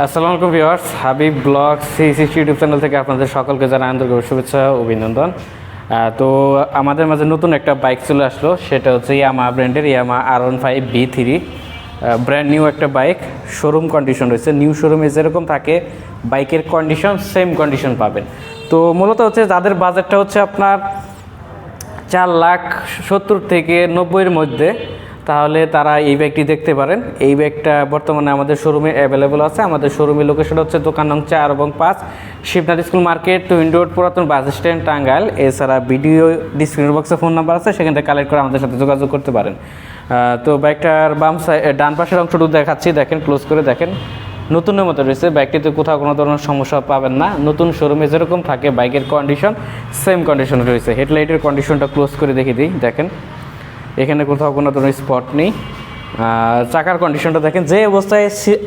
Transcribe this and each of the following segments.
আসসালামু আলাইকুম viewers, Habib blog CC YouTube channel থেকে আপনাদের সকলকে জানাই আন্তরিক শুভেচ্ছা অভিনন্দন। তো আমাদের মাঝে নতুন একটা বাইক চলে আসলো, সেটা হচ্ছে ইয়ামা ব্র্যান্ডের Yamaha R one five V three brand new একটা বাইক শোরুম কন্ডিশন রয়েছে। নিউ শোরুমে যেরকম থাকে বাইকের কন্ডিশন সেম কন্ডিশন পাবেন। তো মূলত হচ্ছে যাদের বাজেটটা হচ্ছে আপনার চার লাখ সত্তর থেকে নব্বইয়ের মধ্যে তাহলে তারা এই ব্যাগটি দেখতে পারেন। এই ব্যাগটা বর্তমানে আমাদের শোরুমে অ্যাভেলেবল আছে। আমাদের শোরুমের লোকেশন হচ্ছে দোকান নং চার এবং পাঁচ, Shibnath school market twin road, পুরাতন বাস স্ট্যান্ড, টাঙ্গাইল। এছাড়া ভিডিও ডিসক্রিপশন বক্সে ফোন নাম্বার আছে, সেখান থেকে কালেক্ট করে আমাদের সাথে যোগাযোগ করতে পারেন। তো বাইকটার বাম সাইড ডান পাশের অংশটুকু দেখাচ্ছি। দেখেন ক্লোজ করে দেখেন। নতুনের মতো রয়েছে। বাইকটিতে কোথাও কোনো ধরনের সমস্যা পাবেন না। নতুন শোরুমে যেরকম থাকে, বাইকের কন্ডিশন সেম কন্ডিশন রয়েছে। হেডলাইটের কন্ডিশনটা ক্লোজ করে দেখে দিই। দেখেন এখানে কোথাও কোনো ধরনের স্পট নেই। চাকার কন্ডিশনটা দেখেন, যে অবস্থায়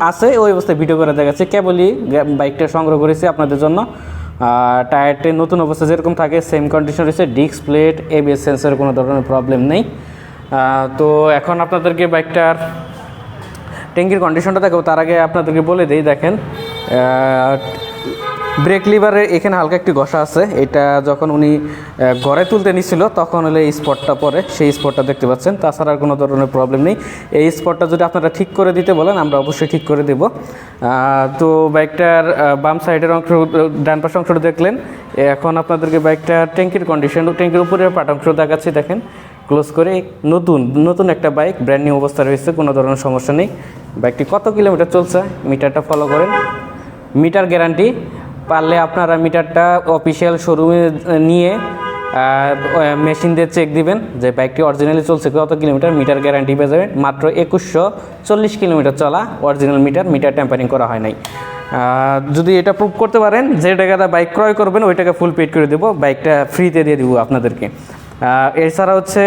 আছে, ওই অবস্থায় ভিডিও করে দেখাচ্ছে। কেবলই বাইকটা সংগ্রহ করেছি আপনাদের জন্য। টায়ারটি নতুন অবস্থা যেরকম থাকে সেম কন্ডিশন রয়েছে। ডিস্ক প্লেট এবিএস সেন্সের কোনো ধরনের প্রবলেম নেই। তো এখন আপনাদেরকে বাইকটার ট্যাঙ্কির কন্ডিশনটা দেখো তার আগে আপনাদেরকে বলে দিই, দেখেন ব্রেক লিভারে এখানে হালকা একটি ঘষা আছে। এটা যখন উনি ঘরে তুলতে নিছিল, তখন হলে এই স্পটটা পরে, সেই স্পটটা দেখতে পাচ্ছেন। তাছাড়া আর কোনো ধরনের প্রবলেম নেই। এই স্পটটা যদি আপনারা ঠিক করে দিতে বলেন, আমরা অবশ্যই ঠিক করে দেব। তো বাইকটার বাম সাইডের অংশ, ডান পাশের অংশটা দেখলেন। এখন আপনাদেরকে বাইকটার ট্যাঙ্কির কন্ডিশন ট্যাঙ্কির উপরের পাট অংশ দেখাচ্ছি, দেখেন। ক্লোজ করে নতুন নতুন একটা বাইক ব্র্যান্ড নিউ অবস্থা রয়েছে, কোনো ধরনের সমস্যা নেই। বাইকটি কত কিলোমিটার চলছে, মিটারটা ফলো করেন। মিটার গ্যারান্টি পারলে আপনারা মিটারটা অফিসিয়াল শোরুমে নিয়ে মেশিন দিয়ে চেক দিবেন যে বাইকটি অরিজিনালি চলছে কত কিলোমিটার মিটার গ্যারান্টি পেয়ে যাবেন। মাত্র একুশশো চল্লিশ কিলোমিটার চলা অরিজিনাল মিটার মিটার ট্যাম্পারিং করা হয় নাই। যদি এটা প্রুভ করতে পারেন যে টাকাটা বাইক ক্রয় করবেন ওই টাকা ফুল পেড করে দেবো বাইকটা ফ্রিতে দিয়ে দেবো আপনাদেরকে। এছাড়া হচ্ছে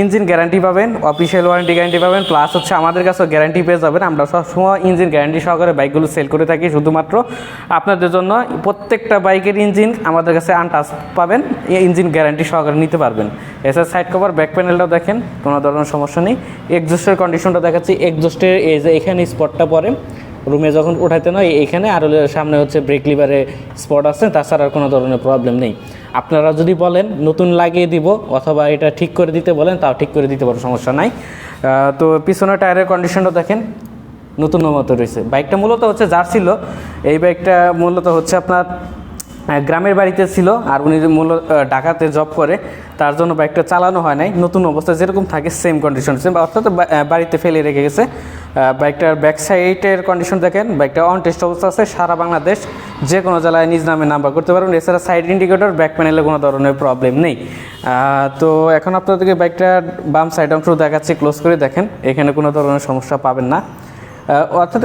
ইঞ্জিন গ্যারান্টি পাবেন অফিসিয়াল ওয়ারেন্টি গ্যারান্টি পাবেন প্লাস হচ্ছে আমাদের কাছেও গ্যারান্টি পেয়ে যাবেন। আমরা সবসময় ইঞ্জিন গ্যারান্টি সহকারে বাইকগুলো সেল করে থাকি, শুধুমাত্র আপনাদের জন্য প্রত্যেকটা বাইকের ইঞ্জিন আমাদের কাছে আনটাচ পাবেন ইঞ্জিন গ্যারান্টি সহকারে নিতে পারবেন। এছাড়া সাইড কভার ব্যাক প্যানেলটাও দেখেন, কোনো ধরনের সমস্যা নেই। এক্সজস্টের কন্ডিশনটা দেখাচ্ছি এক্সজস্টের এই যে এখানে স্পটটা পরে রুমে যখন উঠাইতে নয় এইখানে আর সামনে হচ্ছে ব্রেক লিভারে স্পট আছে, তাছাড়া আর কোনো ধরনের প্রবলেম নেই। আপনারা যদি বলেন নতুন লাগিয়ে দিব অথবা এটা ঠিক করে দিতে বলেন, তাও ঠিক করে দিতে পারো, সমস্যা নাই। তো পিছনের টায়ারের কন্ডিশনটা দেখেন নতুন মতো রয়েছে। বাইকটা মূলত হচ্ছে যার ছিল, এই বাইকটা মূলত হচ্ছে আপনার গ্রামের বাড়িতে ছিল, আর উনি মূল ঢাকাতে জব করে, তার জন্য বাইকটা চালানো হয় নাই। নতুন অবস্থায় যেরকম থাকে সেম কন্ডিশন সেম অর্থাৎ বাড়িতে ফেলে রেখে গেছে। বাইকটার ব্যাক সাইডের কন্ডিশন দেখেন, বাইকটা অন টেস্ট অবস্থা আছে, সারা বাংলাদেশ যে কোনো জেলায় নিজ নামে নাম্বার করতে পারবেন। এছাড়া সাইড ইন্ডিকেটর ব্যাক প্যানেলে কোনো ধরনের প্রবলেম নেই। তো এখন আপনাদেরকে বাইকটার বাম সাইড অংশ দেখাচ্ছি ক্লোজ করে দেখেন। এখানে কোনো ধরনের সমস্যা পাবেন না। অর্থাৎ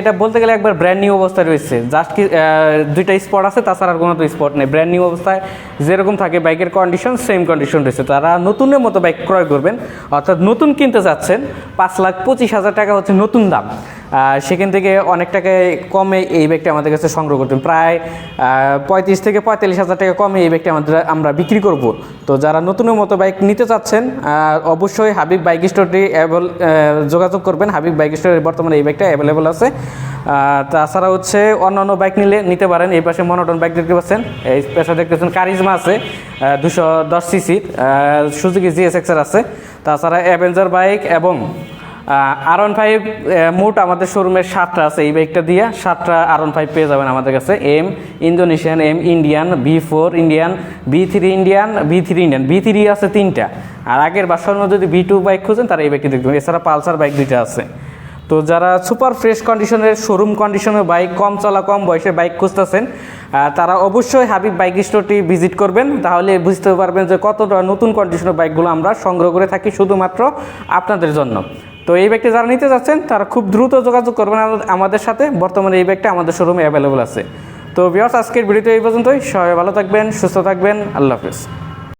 এটা বলতে গেলে একবার ব্র্যান্ড নিউ অবস্থায় রয়েছে। জাস্ট কি দুইটা স্পট আছে, তাছাড়া আর কোনো তো স্পট নেই। ব্র্যান্ড নিউ অবস্থায় যেরকম থাকে বাইকের কন্ডিশন সেম কন্ডিশন রয়েছে। তারা নতুনের মতো বাইক ক্রয় করবেন। অর্থাৎ নতুন কিনতে চাচ্ছেন পাঁচ লাখ পঁচিশ হাজার টাকা হচ্ছে নতুন দাম। সেখান থেকে অনেক টাকায় কমে এই ব্যাগটা আমাদের কাছে সংগ্রহ করতেন প্রায় পঁয়ত্রিশ থেকে পঁয়তাল্লিশ হাজার টাকা কমে এই ব্যাগটা আমাদের, আমরা বিক্রি করব। তো যারা নতুনের মতো বাইক নিতে চাচ্ছেন অবশ্যই হাবিব বাইক স্টোরটি অ্যাভেল যোগাযোগ করবেন। হাবিব বাইক স্টোরের বর্তমানে এই বাইকটা অ্যাভেলেবল আছে। তাছাড়া হচ্ছে অন্য অন্য বাইক নিলে নিতে পারেন। এই পাশে মনোটন বাইক দেখতে পাচ্ছেন। এই পাশে দেখতেছেন কারিজমা আছে দুশো দশ সিসির সুজুকি জিএসএক্সের আছে। তাছাড়া অ্যাভেঞ্জার বাইক এবং আর ওয়ান ফাইভ মোট আমাদের শোরুমের সাতটা আছে, এই বাইকটা দিয়ে সাতটা আর ওয়ান ফাইভ পেয়ে যাবেন আমাদের কাছে। M Indonesian M Indian V four Indian V three Indian V three Indian V three আছে তিনটা। আর আগের মধ্যে যদি বি টু বাইক খুঁজেন তারা এই বাইকটি দেখবেন। এছাড়া পালসার বাইক দুইটা আছে। তো যারা সুপার ফ্রেশ কন্ডিশনের শোরুম কন্ডিশনের বাইক কম চলা, কম বয়সে বাইক খুঁজতেছেন তারা অবশ্যই হাবিব বাইক স্টোরটি ভিজিট করবেন। তাহলে বুঝতে পারবেন যে কতটা নতুন কন্ডিশনের বাইকগুলো আমরা সংগ্রহ করে থাকি শুধুমাত্র আপনাদের জন্য। তো এই ব্যাগটি যারা নিতে যাচ্ছেন, তারা খুব দ্রুত যোগাযোগ করবেন আমাদের সাথে। বর্তমানে এই ব্যাগটা আমাদের শোরুমে অ্যাভেলেবল আছে। তো বিয়ার্স আজকের ভিডিওতে এই পর্যন্তই। সবাই ভালো থাকবেন, সুস্থ থাকবেন। আল্লাহ হাফিজ।